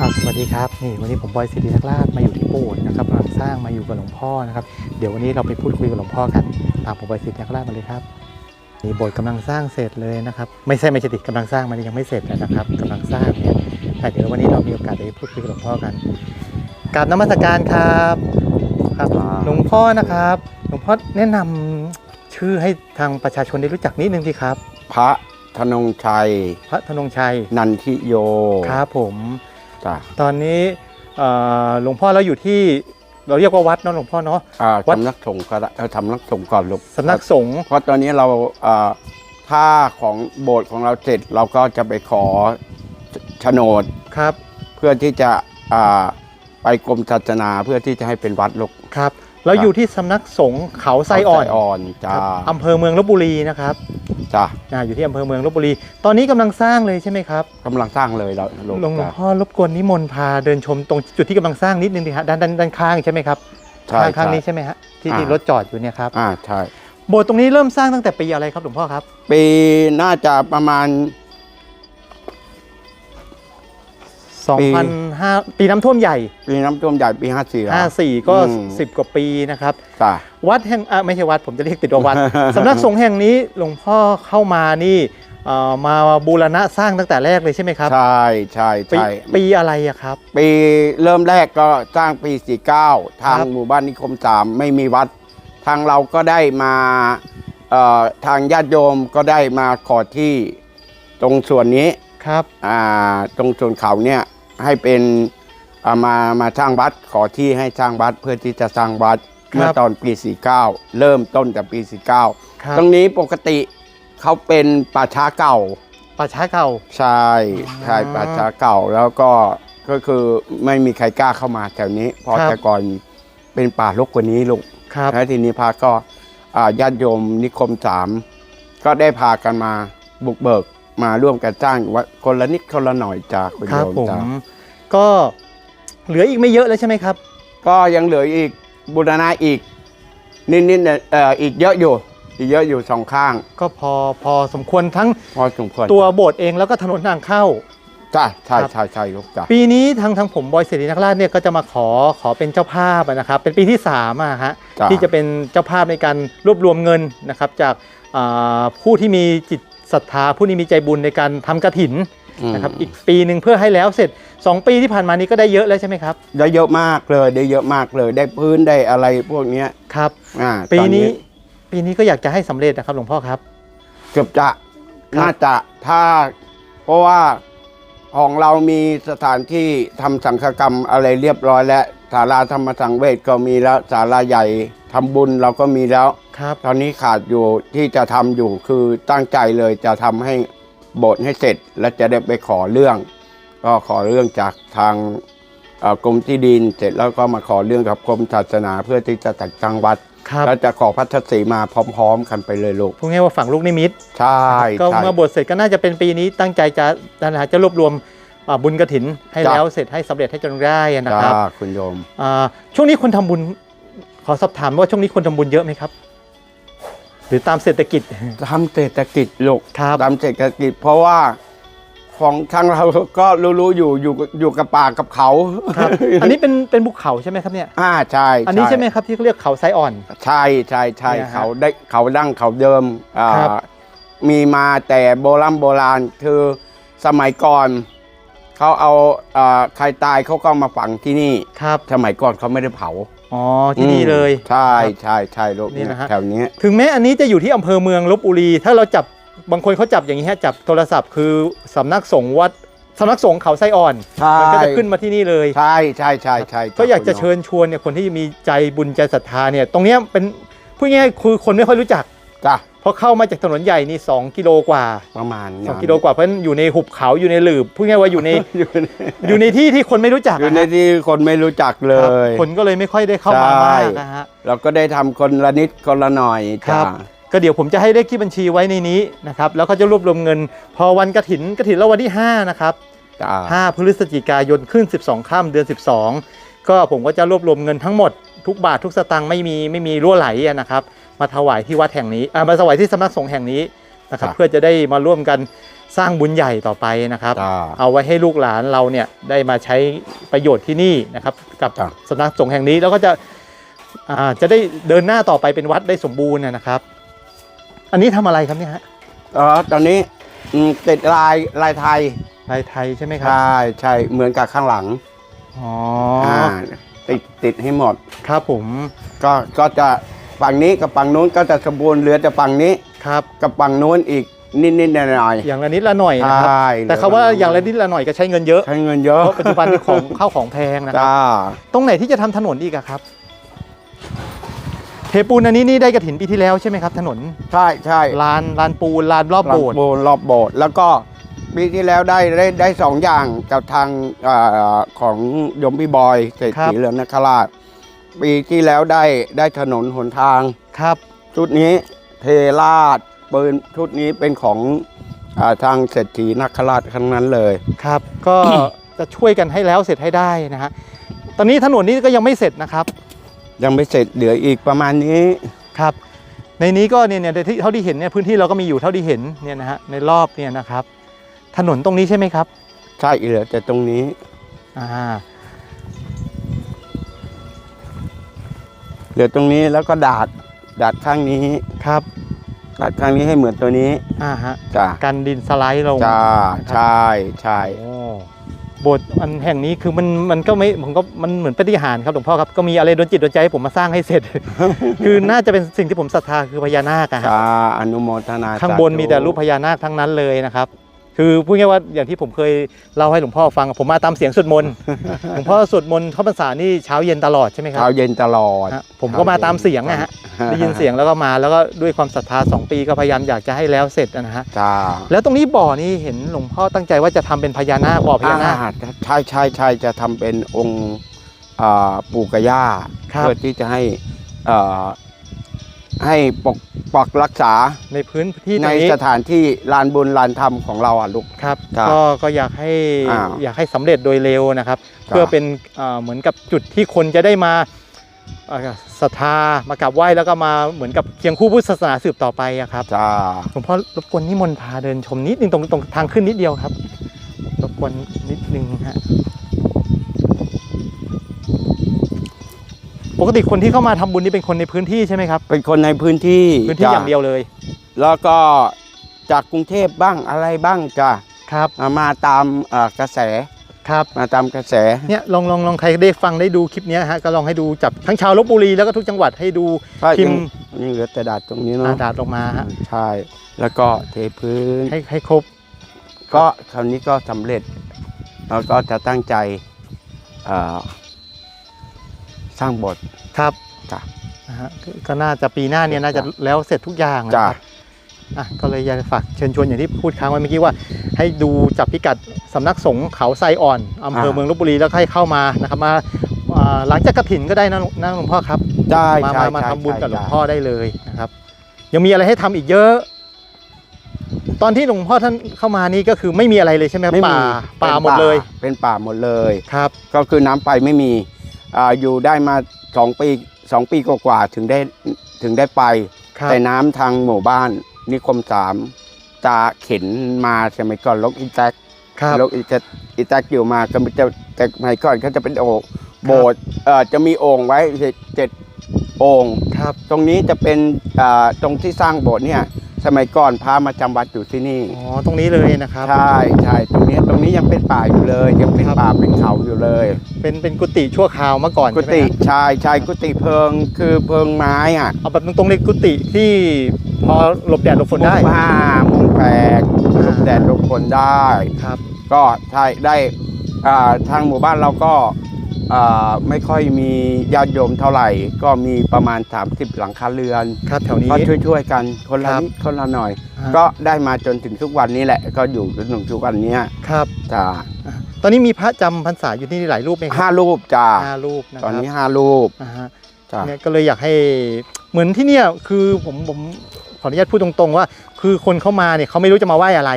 อ่าสวัสดีครับนี่วันนี้ผมบอยสิรินักราชมาอยู่ที่โบสถ์นะครับกำลังสร้างมาอยู่กับหลวงพ่อนะครับเดี๋ยววันนี้เราไปพูดคุยกับหลวงพ่อกันตามผมบอยสิรินักราชมาเลยครับนี่โบสถ์กำลังสร้างเสร็จเลยนะครับไม่ใช่ไม่ใช่ดิกำลังสร้างมันยังไม่เสร็จนะครับกำลังสร้างเนี่ยแต่เดี๋ยววันนี้เรามีโอกาสได้พูดคุยกับหลวงพ่อกันกราบนมัสการครับครับหลวงพ่อนะครับหลวงพ่อแนะนำชื่อให้ทางประชาชนได้รู้จักนิดนึงสิครับ พระธนงชัย พระธนงชัย นันทิโยครับผม จ้ะตอนนี้เอ่อหลวงพ่อเราอยู่ที่เราเรียกว่าวัดเนาะหลวงพ่อเนาะ อ่าวัด สำนักสงฆ์ก็ได้เออสำนักสงฆ์ก่อนลูกสำนักสงฆ์เพราะตอนนี้เราอ่าถ้าของโบสถ์ของเราเสร็จเราก็จะไปขอโฉนดครับเพื่อที่จะอ่าไปกรมศาสนาเพื่อที่จะให้เป็นวัดลูก ครับ เราอยู่ที่สำนักสงฆ์เขาไซอ่อนไซอ่อนจ้า ครับอำเภอเมืองลบบุรีนะครับ จ้าอ่าอยู่ที่อำเภอเมืองลบบุรี ตอนนี้กำลังสร้างเลยใช่ไหมครับกำลังสร้างเลยเราลูกหลวงจ้ะพ่อรบกวนนิมนต์พาเดินชมตรงจุดที่กำลังสร้างนิดนึงดิฮะด้านด้านด้านข้างใช่ไหมครับใช่ข้างข้างใช่นี้ใช่ไหมฮะที่ที่อ่าร รถจอดอยู่เนี่ยครับอ่าใช่ โบสถ์ตรงนี้เริ่มสร้างตั้งแต่ปีอะไรครับหลวงพ่อครับ ปีน่าจะประมาณ ปี2005 ปีน้ำท่วมใหญ่ ปีน้ำท่วมใหญ่ปีห้าสี่แล้ว54 ก็ อืม10 กว่าปีนะครับ จ้าวัดแห่งอะไม่ใช่วัดผมจะเรียกติดว่าวัด สำนักสงฆ์แห่งนี้หลวงพ่อเข้ามานี่เอ่อมาบูรณะสร้างตั้งแต่แรกเลยใช่ไหมครับ ใช่ใช่ปีใช่ปีอะไรอะครับ ปีเริ่มแรกก็สร้างปี 49 ทางครับ หมู่บ้านนิคมสามไม่มีวัด ทางเราก็ได้มาเอ่อทางญาติโยมก็ได้มาขอที่ตรงส่วนนี้ ครับ อ่าตรงส่วนเขาเนี่ย ให้เป็นอ่ามามาสร้างวัดขอที่ให้สร้างวัดเพื่อที่จะสร้างวัดเมื่อตอนปี 49 เริ่มต้นจากปี 49ครับตรงนี้ปกติเขาเป็นป่าช้าเก่าป่าช้าเก่า ใช่ใช่อ่าป่าช้าเก่าแล้วก็ก็คือไม่มีใครกล้าเข้ามาแถวนี้เพราะครับแต่ก่อนเป็นป่ารกกว่านี้ลูกครับแล้วทีนี้พระก็อ่าญาติโยมนิคมสามก็ได้พากันมาบุกเบิก มาร่วมกันสร้างวัดคนละนิดคนละหน่อยจากคุณครัโยบมผม จ้าก็เหลืออีกไม่เยอะแล้วใช่ไหมครับ ก็ยังเหลืออีกบูรณะอีก นิดๆเนี่ยเอ่ออีกเยอะอยู่ อีกเยอะอยู่สองข้าง ก็พอพอสมควรทั้งพอสมควรตัวโบสถ์เองแล้วก็ถนนทางเข้าจ้าใช่ครับ ใช่ใช่ลูกจ้าปีนี้ทางทางผมบอยสิรินักราชเนี่ยก็จะมาขอขอเป็นเจ้าภาพอะนะครับ เป็นปีที่3อะฮะจ้ะที่จะเป็นเจ้าภาพในการรวบรวมเงินนะครับจากอ่าผู้ที่มีจิต ศรัทธาผู้ที่มีใจบุญในการทำกระถินนะครับอีกปีหนึ่งเพื่อให้แล้วเสร็จ 2 ปีที่ผ่านมานี้ก็ได้เยอะแล้วใช่ไหมครับได้เยอะมากเลยได้เยอะมากเลย ได้พื้นได้อะไรพวกเนี้ยครับอ่าปีตอนี้ปีนี้ก็อยากจะให้สำเร็จนะครับหลวงพ่อครับ เกือบจะครับน่าจะถ้าเพราะว่า ของเรามีสถานที่ทำสังฆกรรมอะไรเรียบร้อยแล้วศาลาธรรมสังเวชก็มีแล้วศาลาใหญ่ทำบุญเราก็มีแล้ว ครับ ตอนนี้ขาดอยู่ที่จะทำอยู่คือตั้งใจเลยจะทำให้โบสถ์ให้เสร็จ และจะได้ไปขอเรื่อง ก็ขอเรื่องจากทางเอ่อกรมที่ดิน เสร็จแล้วก็มาขอเรื่องกับกรมศาสนาเพื่อที่จะจัดตั้งวัด ครับแล้วจะขอพัฒสีมาพร้อม ๆ กันไปเลยลูกพูดง่ายๆว่าฝั่งลูกนิมิตใช่ก็ใช่เมื่อบวชเสร็จก็น่าจะเป็นปีนี้ตั้งใจจะนะฮะจะรวบรวมอ่าบุญกระถินให้จ้ะแล้วเสร็จให้สำเร็จให้จนได้นะจ้าครับคุณโยมอ่าช่วงนี้คนทำบุญ ขอสอบถามว่าช่วงนี้คนทำบุญเยอะไหมครับ หรือตามเศรษฐกิจทำเศรษฐกิจลูกครับทำเศรษฐกิจเพราะว่า ของทางเราก็รู้ๆอยู่อยู่อยู่กับป่ากับเขาครับ อันนี้เป็นเป็นภูเขาใช่ไหมครับเนี่ยอ่าใช่อันนี้ใช่ไหมครับที่เขาเรียกเขาไซอ่อน ใช่ใช่ใช่เนี่ยฮะเขาได้เขาดั้งเขาเดิมอ่าครับ มีมาแต่โบราณโบราณคือสมัยก่อนเขาเอาอ่าใครตายเขาก็มาฝังที่นี่ ครับสมัยก่อนเขาไม่ได้เผาอ๋อที่นี่เลย อืมใช่ครับใช่ใช่ลูกนี่นะฮะ แถวเนี้ย ถึงแม้อันนี้จะอยู่ที่อำเภอเมืองลบบุรี ถ้าเราจับ บางคนเขาจับอย่างนี้ฮะจับโทรศัพท์คือสำนักสงฆ์วัดสำนักสงฆ์เขาไซอ่อนใช่มันก็จะขึ้นมาที่นี่เลยใช่ใช่ใช่ใช่ก็อยากจะเชิญชวนเนี่ยคนที่มีใจบุญใจศรัทธาเนี่ยตรงเนี้ยเป็นพูดง่ายๆคือคนไม่ค่อยรู้จักจ้ะเพราะเข้ามาจากถนนใหญ่นี่ 2 กิโลกว่าประมาณ2กิโลกว่าเพราะฉะนั้นอยู่ในหุบเขาอยู่ในหลืบพูดง่ายๆว่าอยู่ในอยู่ในอยู่ในที่ที่คนไม่รู้จักอยู่อะในฮะที่คนไม่รู้จักเลครับยคนก็เลยไม่ค่อยได้เข้ามาใช่มากนะฮะเราก็ได้ทำคนละนิดคนละหน่อยครัจ้ะบ ก็เดี๋ยวผมจะให้เลขที่บัญชีไว้ในนี้นะครับแล้วก็จะรวบรวมเงิน พอวันกระถินกระถินแล้ววันที่ 5 นะครับจ้ะ5พฤศจิกายนขึ้น 12ค่ำเดือน 12 ก็ผมก็จะรวบรวมเงินทั้งหมดทุกบาททุกสตางค์ไม่มีไม่มีรั่วไหลอะนะครับ มาถวายที่วัดแห่งนี้อ่ามาถวายที่สำนักสงฆ์แห่งนี้นะครับครับ เพื่อจะได้มาร่วมกันสร้างบุญใหญ่ต่อไปนะครับ จ้า เอาไว้ให้ลูกหลานเราเนี่ยได้มาใช้ประโยชน์ที่นี่นะครับ กับครับ สำนักสงฆ์แห่งนี้แล้วก็จะอ่าจะได้เดินหน้าต่อไปเป็นวัดได้สมบูรณ์นะครับ อันนี้ทำอะไรครับเนี่ยฮะเออตอนนี้อืมติดลายลายไทยลายไทยใช่ไหมครับ ใช่ใช่เหมือนกับข้างหลังอ๋ออ่าติดติดให้หมด ครับผมก็ก็จะฝั่งนี้กับฝั่งนู้นก็จะสมบูรณ์เหลือแต่ฝั่งนี้ครับ กับฝั่งนู้นอีกนิดนิดๆหน่อยหน่อยอย่างละนิดละหน่อยๆนะครับ ใช่แต่คาว่าอย่างละนิดละหน่อยก็ใช้เงินเยอะ ใช้เงินเยอะเพราะปัจจุบันนี้ของข้าวของแพงนะครับจ้าตรงไหนที่จะทำถนนอีกอะครับ เทปูนอันนี้นี่ได้กระถินปีที่แล้วใช่ไหมครับถนนใช่ใช่ลานลานปูนลานรอบโบสถ์โบสถ์รอบโบสถ์แล้วก็ปีที่แล้วได้ได้ได้สองอย่างกับทางเออของยมพี่บอยเศรษฐีเหลืองนคราชปีที่แล้วได้ได้ถนนหนทางครับชุดนี้เทราดปืนชุดนี้เป็นของอาทางเศรษฐีนคราชทั้งนั้นเลยครับ ก็จะช่วยกันให้แล้วเสร็จให้ได้นะฮะตอนนี้ถนนนี้ก็ยังไม่เสร็จนะครับ ยังไม่เสร็จเหลืออีกประมาณนี้ครับ ในนี้ก็เนี่ยเนี่ยที่เท่าที่เห็นเนี่ยพื้นที่เราก็มีอยู่เท่าที่เห็นเนี่ยนะฮะในรอบเนี่ยนะครับ ถนนตรงนี้ใช่ไหมครับใช่เหลือแต่ตรงนี้อ่าเหลือตรงนี้แล้วก็ดาดดาดข้างนี้ครับดาดข้างนี้ให้เหมือนตัวนี้อ่าฮะจ้ากันดินสไลด์ลงจ้าใช่ใช่โอ้ โบสถ์อันแห่งนี้คือมันมันก็ไม่ผมก็มันเหมือนปฏิหารย์ครับหลวงพ่อครับก็มีอะไรโดนจิตโดนใจให้ผมมาสร้างให้เสร็จ คือน่าจะเป็นสิ่งที่ผมศรัทธาคือพญานาคอะฮะจ้าอนุโมทนาข้างบนมีแต่รูปพญานาคทั้งนั้นเลยนะครับ คือพูดง่ายๆว่าอย่างที่ผมเคยเล่าให้หลวงพ่อฟังผมมาตามเสียงสวดมนต์ หลวงพ่อสวดมนต์เข้าพรรษานี่เช้าเย็นตลอดใช่ไหมครัเช้าเย็นตลอดฮะผมก็มาตามเสียงนะฮะได้ยินเสียงแล้วก็มาแล้วก็ด้วยความศรัทธาสองปีก็พยายามอยากจะให้แล้วเสร็จนะฮะจ้าแล้วตรงนี้บ่อนี่เห็นหลวงพ่อตั้งใจว่าจะทำเป็นพญานาคบ่อพญานาคอ่ใช่ใช่ใช่จะทำเป็นองค์อ่าปู่กับย่าครับเพื่อที่จะให้อ่า ให้ปกปักรักษาในพื้นที่ตในรงนี้สถานที่ลานบุญลานธรรมของเราอะลูกครับครับก็ก็อยากให้อ่าอยากให้สำเร็จโดยเร็วนะครับครับเพื่อเป็นเอ่อเหมือนกับจุดที่คนจะได้มาเอ่อศรัทธามากราบไหว้แล้วก็มาเหมือนกับเคียงคู่พุทธศาสนาสืบต่อไปอะครับจ้าหลวงพ่อรบกวนนิมนต์พาเดินชมนิดนึงตรงตรงทางขึ้นนิดเดียวครับรบกวนนิดนึงฮะ ปกติคนที่เข้ามาทำบุญนี่เป็นคนในพื้นที่ใช่ไหมครับ เป็นคนในพื้นที่พื้นที่จ้ะอย่างเดียวเลย แล้วก็จากกรุงเทพบ้างอะไรบ้างจ้ะครับ อ่ามาตามอ่ากระแสครับ มาตามกระแส เนี่ยลองลองลองใครได้ฟังได้ดูคลิปเนี้ยฮะก็ลองให้ดูจับทั้งชาวลบบุรีแล้วก็ทุกจังหวัดให้ดู ก็พิยัมงพ์ ยังเหลือแต่ดาดตรงนี้อาเนาะดาดออกมาฮะใช่ แล้วก็เทพื้น ให้ให้ครบ ก็คราวนี้ก็สำเร็จ แล้วก็จะตั้งใจเอ่อ สร้างบทครับจ้ะนะฮะก็ก็น่าจะปีหน้าเนี่ยน่าจะแล้วเสร็จทุกอย่างนะจ้ะครับอะก็เลยอยากจะฝากเชิญชวนอย่างที่พูดค้างไว้เมื่อกี้ว่า ให้ดูจับพิกัดสำนักสงฆ์เขาไซอ่อนอำเภอเมืองลบบุรีแล้วก็ให้เข้ามานะครับมาอ่าหลังจากกระถินก็ได้นะนะหลวงพ่อครับ ได้มาใช่มามาใช่ทำบุญกับหลวงใช่พ่อได้เลยนะครับ ยังมีอะไรให้ทำอีกเยอะ ตอนที่หลวงพ่อท่านเข้ามานี่ก็คือไม่มีอะไรเลยใช่ไหมครับไม่ป่ามีป่าป็นหมดเลยเป็นป่าหมดเลย ครับ ก็คือน้ำไปไม่มี อ่าอยู่ได้มาสองปีสองปีกว่าๆถึงได้ถึงได้ไป ครับ แต่น้ำทางหมู่บ้าน นิคมสามจะเข็นมาสมัยก่อนลกอีแท็กครับ ลกอีแท็กอีแท็กอยู่มาก็จะแต่สมัยก่อนเขาจะเป็นโอ่งโบสถ์เอ่อจะมีโอ่งไว้เจ็ดโอ่ง ครับ ตรงนี้จะเป็นอ่าตรงที่สร้างโบสถ์เนี่ย สมัยก่อนพามาจำวัดอยู่ที่นี่ อ๋อตรงนี้เลยนะครับ ใช่ใช่ตรงนี้ตรงนี้ยังเป็นป่าอยู่เลย ยังเป็นครับ ป่าเป็นเขาอยู่เลยเป็นเป็นกุฏิชั่วคราวเมื่อก่อนกุใช่ไหมฏิครับใช่ใช่กุฏิเพิงคือเพิงไม้อะเอาแบบตรงๆเลยกุฏิที่พอหลบแดดหลบฝนได้มุงผ้ามุงแปลกหลบแดดหลบฝนได้ ครับ ก็ใช่ได้อ่าทางหมู่บ้านเราก็อ่า ไม่ค่อยมีญาติโยมเท่าไหร่ ก็มีประมาณ 30 หลังคาเรือนครับแถวนี้ ก็ช่วยๆกันคนละครับนิดคนละหน่อย ฮะ ก็ได้มาจนถึงทุกวันนี้แหละ ก็อยู่จนถึงทุกวันเนี้ยครับจ้าอะตอนนี้มีพระจำพรรษาอยู่ที่นี่หลายรูปไหมคห้ารับรูปจ้าห้ารูปนะคตรัอบนนี้ห้ารูปอ่าฮะ จ้า เนี่ยก็เลยอยากให้เหมือนที่เนี่ยคือผมผมขออนุญาตพูดตรงๆว่า คือคนเข้ามาเนี่ยเขาไม่รู้จะมาไหว้อะไร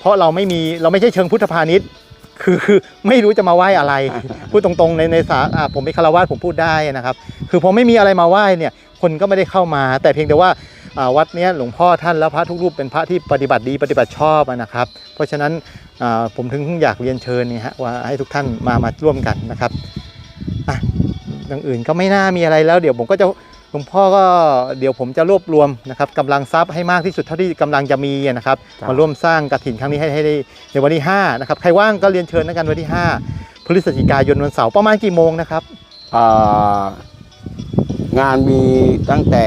เพราะเราไม่มีเราไม่ใช่เชิงพุทธพาณิชย์ คือคือไม่รู้จะมาไหว้อะไร พูดตรงๆในในสาผมเป็นคารวาสผมพูดได้นะครับ คือพอไม่มีอะไรมาไหว้เนี่ยคนก็ไม่ได้เข้ามา แต่เพียงแต่ว่าวัดนี้หลวงพ่อท่านและพระทุกรูปเป็นพระที่ปฏิบัติดีปฏิบัติชอบนะครับ เพราะฉะนั้นผมถึงอยากเรียนเชิญเนี่ยฮะว่าให้ทุกท่านมามาร่วมกันนะครับอะอย่างอื่นก็ไม่น่ามีอะไรแล้ว เดี๋ยวผมก็จะ หลวงพ่อก็เดี๋ยวผมจะรวบรวมนะครับกำลังทรัพย์ให้มากที่สุดเท่าที่กำลังจะมีอะนะครับครับมาร่วมสร้างกระถินครั้งนี้ให้ให้ได้ในวันที่5นะครับใครว่างก็เรียนเชิญนะกันวันที่ 5 พฤศจิกายนวันเสาร์ประมาณกี่โมงนะครับอ่างานมีตั้งแต่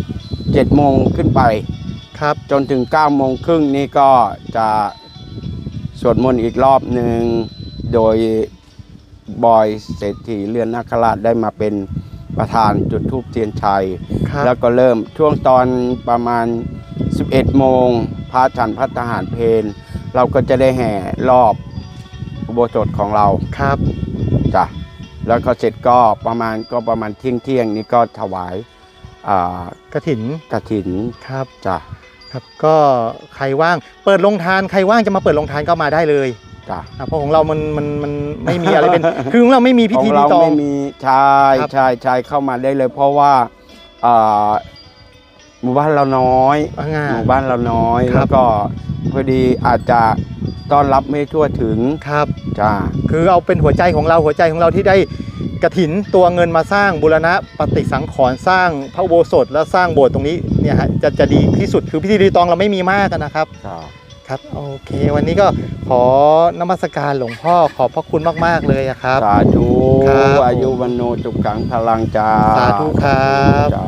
7โมงขึ้นไปครับจนถึง9โมงครึ่งนี่ก็จะสวดมนต์อีกรอบหนึ่งโดยบอยเศรษฐีเรือนนาคราชได้มาเป็น ประธานจุดทูปเทียนชัย ครับแล้วก็เริ่มช่วงตอนประมาณ 11 โมงพระฉันพัฒหารเพล เราก็จะได้แห่รอบอุโบสถของเราครับจ้ะแล้วก็เสร็จก็ประมาณก็ประมาณเที่ยงเที่ยงๆนี้ก็ถวายอ่ากระถินกระถินครับจ้ะ ครับ ก็ใครว่าง เปิดโรงทานใครว่างจะมาเปิดโรงทานก็มาได้เลย จ้ะอะเพราะของเรามันมันมันไม่มีอะไรเป็น คือของเราไม่มีพิของธีรีเราตอง ไม่มีชายครับ ชายชายเข้ามาได้เลย เพราะว่าอ่าหมู่บ้านเราน้อย อ่างาหมู่บ้านเราน้อย ครับ แล้วก็พอดีอาจจะต้อนรับไม่ทั่วถึงครับ จ้า คือเอาเป็นหัวใจของเราหัวใจของเราที่ได้กระถินตัวเงินมาสร้างบูรณะปฏิสังขรณ์สร้างพระอุโบสถและสร้างโบสถ์ตรงนี้เนี่ยฮะจะจะดีที่สุดคือพิธีรีตองเราไม่มีมากอะนะครับ ครับ โอเควันนี้ก็ขอนมัสการหลวงพ่อขอบพระคุณมาก ๆ เลยอะครับ สาธุครับ อายุวันโนจุกขังพลังจ้าสาธุครับ จ้า